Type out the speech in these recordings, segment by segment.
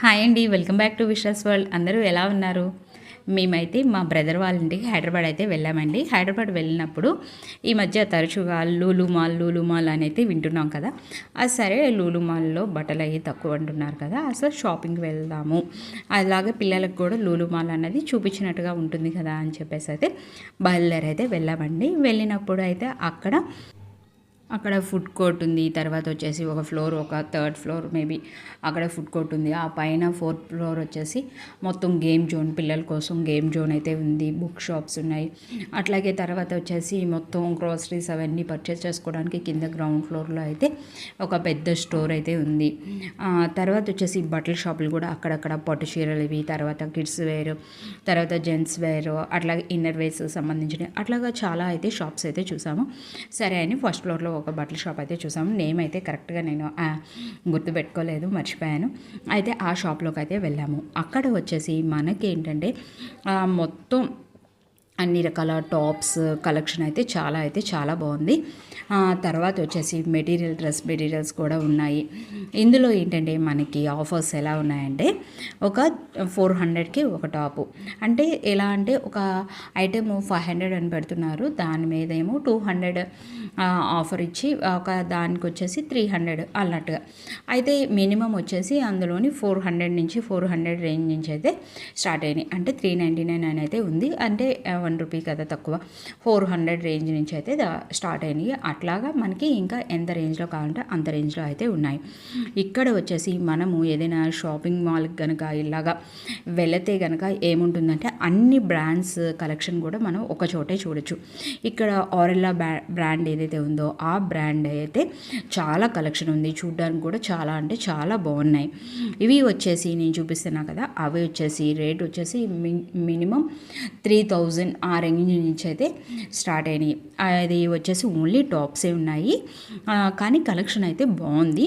Hi అండి welcome back to విషస్ world. అందరూ ఎలా ఉన్నారు? మేమైతే మా బ్రదర్ వాళ్ళ ఇంటికి హైదరాబాద్ అయితే వెళ్ళామండి. హైదరాబాద్ వెళ్ళినప్పుడు ఈ మధ్య తరచుగా లూలు మాల్ లూలు మాల్ అనేది వింటున్నాం కదా. అది సరే లూలు మాల్లో బట్టలు అవి తక్కువ అంటున్నారు కదా. అసలు షాపింగ్కి వెళ్దాము. అలాగే పిల్లలకు కూడా లూలు మాల్ అనేది చూపించినట్టుగా ఉంటుంది కదా అని చెప్పేసి అయితే బయలుదేరి అయితే వెళ్ళామండి. వెళ్ళినప్పుడు అయితే అక్కడ అక్కడ ఫుడ్ కోర్ట్ ఉంది. తర్వాత వచ్చేసి ఒక ఫ్లోర్ ఒక థర్డ్ ఫ్లోర్ మేబీ అక్కడ ఫుడ్ కోర్ట్ ఉంది. ఆ పైన ఫోర్త్ ఫ్లోర్ వచ్చేసి మొత్తం గేమ్ జోన్ పిల్లల కోసం గేమ్ జోన్ అయితే ఉంది. బుక్ షాప్స్ ఉన్నాయి. అట్లాగే తర్వాత వచ్చేసి మొత్తం గ్రోసరీస్ అవన్నీ పర్చేస్ చేసుకోవడానికి కింద గ్రౌండ్ ఫ్లోర్లో అయితే ఒక పెద్ద స్టోర్ అయితే ఉంది. తర్వాత వచ్చేసి బట్టల షాపులు కూడా అక్కడక్కడ పట్టు చీరలు ఇవి తర్వాత కిడ్స్ వేర్ తర్వాత జెంట్స్ వేర్ అట్లాగే ఇన్నర్ వేర్స్ సంబంధించిన అట్లాగా చాలా అయితే షాప్స్ అయితే చూసాము. సరే అని ఫస్ట్ ఫ్లోర్లో ఒక బట్టల షాప్ అయితే చూసాము. నేమ్ అయితే కరెక్ట్గా నేను గుర్తుపెట్టుకోలేదు మర్చిపోయాను. అయితే ఆ షాప్లోకి అయితే వెళ్ళాము. అక్కడ వచ్చేసి మనకి ఏంటంటే మొత్తం అన్ని రకాల టాప్స్ కలెక్షన్ అయితే చాలా అయితే చాలా బాగుంది. తర్వాత వచ్చేసి మెటీరియల్ డ్రెస్ మెటీరియల్స్ కూడా ఉన్నాయి. ఇందులో ఏంటంటే మనకి ఆఫర్స్ ఎలా ఉన్నాయంటే ఒక ఫోర్ హండ్రెడ్కి ఒక టాపు. అంటే ఎలా అంటే ఒక ఐటెం ఫైవ్ హండ్రెడ్ అని పెడుతున్నారు. దాని మీద ఏమో టూ హండ్రెడ్ ఆఫర్ ఇచ్చి ఒక దానికి వచ్చేసి త్రీ హండ్రెడ్ అన్నట్టుగా. అయితే మినిమం వచ్చేసి అందులోని ఫోర్ హండ్రెడ్ నుంచి ఫోర్ హండ్రెడ్ రేంజ్ నుంచి అయితే స్టార్ట్ అయినాయి. అంటే త్రీ నైంటీ నైన్ అని అయితే ఉంది. అంటే వన్ రూపీ కదా తక్కువ. ఫోర్ హండ్రెడ్ రేంజ్ నుంచి అయితే స్టార్ట్ అయినాయి. అట్లాగా మనకి ఇంకా ఎంత రేంజ్లో కావాలంటే అంత రేంజ్లో అయితే ఉన్నాయి. ఇక్కడ వచ్చేసి మనము ఏదైనా షాపింగ్ మాల్కి కనుక ఇలాగా వెళితే కనుక ఏముంటుందంటే అన్ని బ్రాండ్స్ కలెక్షన్ కూడా మనం ఒక చోటే చూడొచ్చు. ఇక్కడ ఆరెల్లా బ్రాండ్ ఏదైతే ఉందో ఆ బ్రాండ్ అయితే చాలా కలెక్షన్ ఉంది. చూడడానికి కూడా చాలా అంటే చాలా బాగున్నాయి. ఇవి వచ్చేసి నేను చూపిస్తున్నా కదా అవి వచ్చేసి రేట్ వచ్చేసి మినిమం త్రీ థౌజండ్ ఆ రేంజ్ నుంచి అయితే స్టార్ట్ అయినాయి. అది వచ్చేసి ఓన్లీ టాప్సే ఉన్నాయి. కానీ కలెక్షన్ అయితే బాగుంది.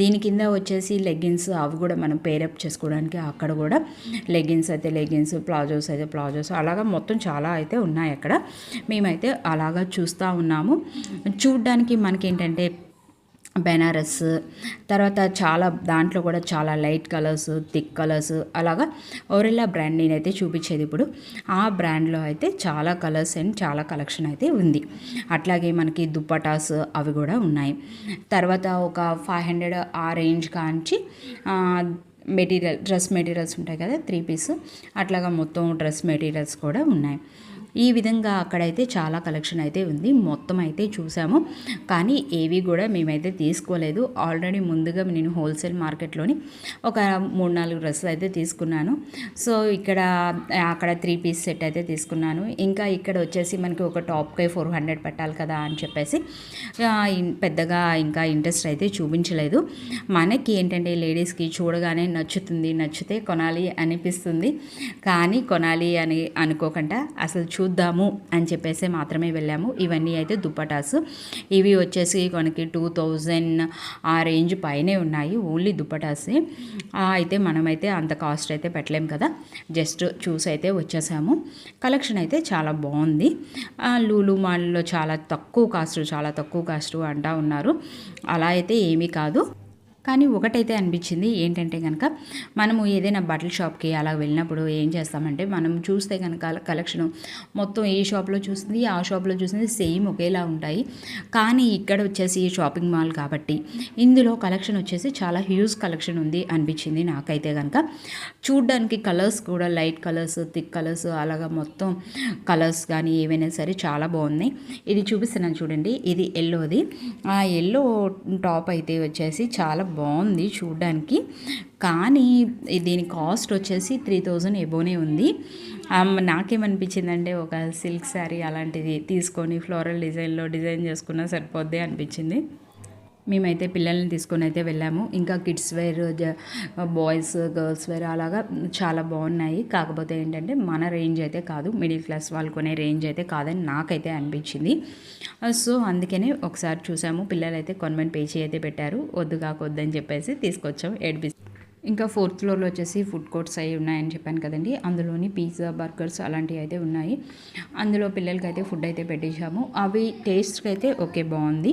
దీని కింద వచ్చేసి లెగ్గిన్స్ అవి కూడా మనం పేరప్ చేసుకోవడానికి అక్కడ కూడా లెగ్గిన్స్ అయితే లెగ్గిన్స్ ప్లాజోస్ అయితే ప్లాజోస్ అలాగా మొత్తం చాలా అయితే ఉన్నాయి అక్కడ. మేమైతే అలాగా చూస్తూ ఉన్నాము. చూడ్డానికి మనకేంటంటే బెనారస్ తర్వాత చాలా దాంట్లో కూడా చాలా లైట్ కలర్స్ థిక్ కలర్స్ అలాగా ఓరెల్లా బ్రాండ్ నేనైతే చూపించేది ఇప్పుడు. ఆ బ్రాండ్లో అయితే చాలా కలర్స్ అండ్ చాలా కలెక్షన్ అయితే ఉంది. అట్లాగే మనకి దుప్పటాస్ అవి కూడా ఉన్నాయి. తర్వాత ఒక ఫైవ్ హండ్రెడ్ ఆ range Kanchi material dress materials ఉంటాయి కదా త్రీ పీస్. అట్లాగా మొత్తం డ్రెస్ మెటీరియల్స్ కూడా ఉన్నాయి. ఈ విధంగా అక్కడైతే చాలా కలెక్షన్ అయితే ఉంది. మొత్తం అయితే చూసాము. కానీ ఏవి కూడా మేమైతే తీసుకోలేదు. ఆల్రెడీ ముందుగా నేను హోల్సేల్ మార్కెట్లోని ఒక మూడు నాలుగు డ్రెస్సులు అయితే తీసుకున్నాను. సో ఇక్కడ అక్కడ త్రీ పీస్ సెట్ అయితే తీసుకున్నాను. ఇంకా ఇక్కడ వచ్చేసి మనకి ఒక టాప్కే ఫోర్ హండ్రెడ్ పెట్టాలి కదా అని చెప్పేసి పెద్దగా ఇంకా ఇంట్రెస్ట్ అయితే చూపించలేదు. మనకి ఏంటంటే లేడీస్కి చూడగానే నచ్చుతుంది నచ్చితే కొనాలి అనిపిస్తుంది. కానీ కొనాలి అని అనుకోకుండా అసలు చూద్దాము అని చెప్పేసి మాత్రమే వెళ్ళాము. ఇవన్నీ అయితే దుప్పటాస్. ఇవి వచ్చేసి మనకి టూ థౌజండ్ ఆ రేంజ్ పైనే ఉన్నాయి. ఓన్లీ దుప్పటాసే. అయితే మనమైతే అంత కాస్ట్ అయితే పెట్టలేం కదా. జస్ట్ చూసి అయితే వచ్చేసాము. కలెక్షన్ అయితే చాలా బాగుంది. లూలు మాల్లో చాలా తక్కువ కాస్ట్ చాలా తక్కువ కాస్ట్ అంటా ఉన్నారు. అలా అయితే ఏమీ కాదు. కానీ ఒకటైతే అనిపించింది ఏంటంటే కనుక మనము ఏదైనా బట్టల షాప్కి అలా వెళ్ళినప్పుడు ఏం చేస్తామంటే మనం చూస్తే కనుక కలెక్షన్ మొత్తం ఏ షాప్లో చూసింది ఆ షాప్లో చూసింది సేమ్ ఒకేలా ఉంటాయి. కానీ ఇక్కడ వచ్చేసి షాపింగ్ మాల్ కాబట్టి ఇందులో కలెక్షన్ వచ్చేసి చాలా హ్యూజ్ కలెక్షన్ ఉంది అనిపించింది నాకైతే కనుక చూడ్డానికి కలర్స్ కూడా లైట్ కలర్స్ థిక్ కలర్స్ అలాగా మొత్తం కలర్స్ కానీ ఏవైనా సరే చాలా బాగున్నాయి. ఇది చూపిస్తున్నాను చూడండి ఇది ఎల్లోది. ఆ ఎల్లో టాప్ అయితే వచ్చేసి చాలా బాగుంది చూడ్డానికి. కానీ దీని కాస్ట్ వచ్చేసి త్రీ థౌజండ్ ఎబోనే ఉంది. నాకేమనిపించిందంటే ఒక సిల్క్ శారీ అలాంటిది తీసుకొని ఫ్లోరల్ డిజైన్లో డిజైన్ చేసుకున్నా సరిపోద్ది అనిపించింది. మేమైతే పిల్లల్ని తీసుకొని అయితే వెళ్ళాము. ఇంకా kids wear boys girls wear అలాగా చాలా బాగున్నాయి. కాకపోతే ఏంటంటే మన రేంజ్ అయితే కాదు. మిడిల్ క్లాస్ వాళ్ళు కొనే రేంజ్ అయితే కాదని నాకైతే అనిపించింది. సో అందుకనే ఒకసారి చూసాము. పిల్లలైతే అయితే కొనమని పేచి అయితే పెట్టారు. వద్దు కాకొద్దని చెప్పేసి తీసుకొచ్చాము ఏడిపి ఇంకా ఫోర్త్ ఫ్లోర్లో వచ్చేసి ఫుడ్ కోర్ట్స్ అవి ఉన్నాయని చెప్పాను కదండి. అందులోని పిజ్జా బర్గర్స్ అలాంటివి అయితే ఉన్నాయి. అందులో పిల్లలకి అయితే ఫుడ్ అయితే పెట్టేశాము. అవి టేస్ట్కి అయితే ఓకే బాగుంది.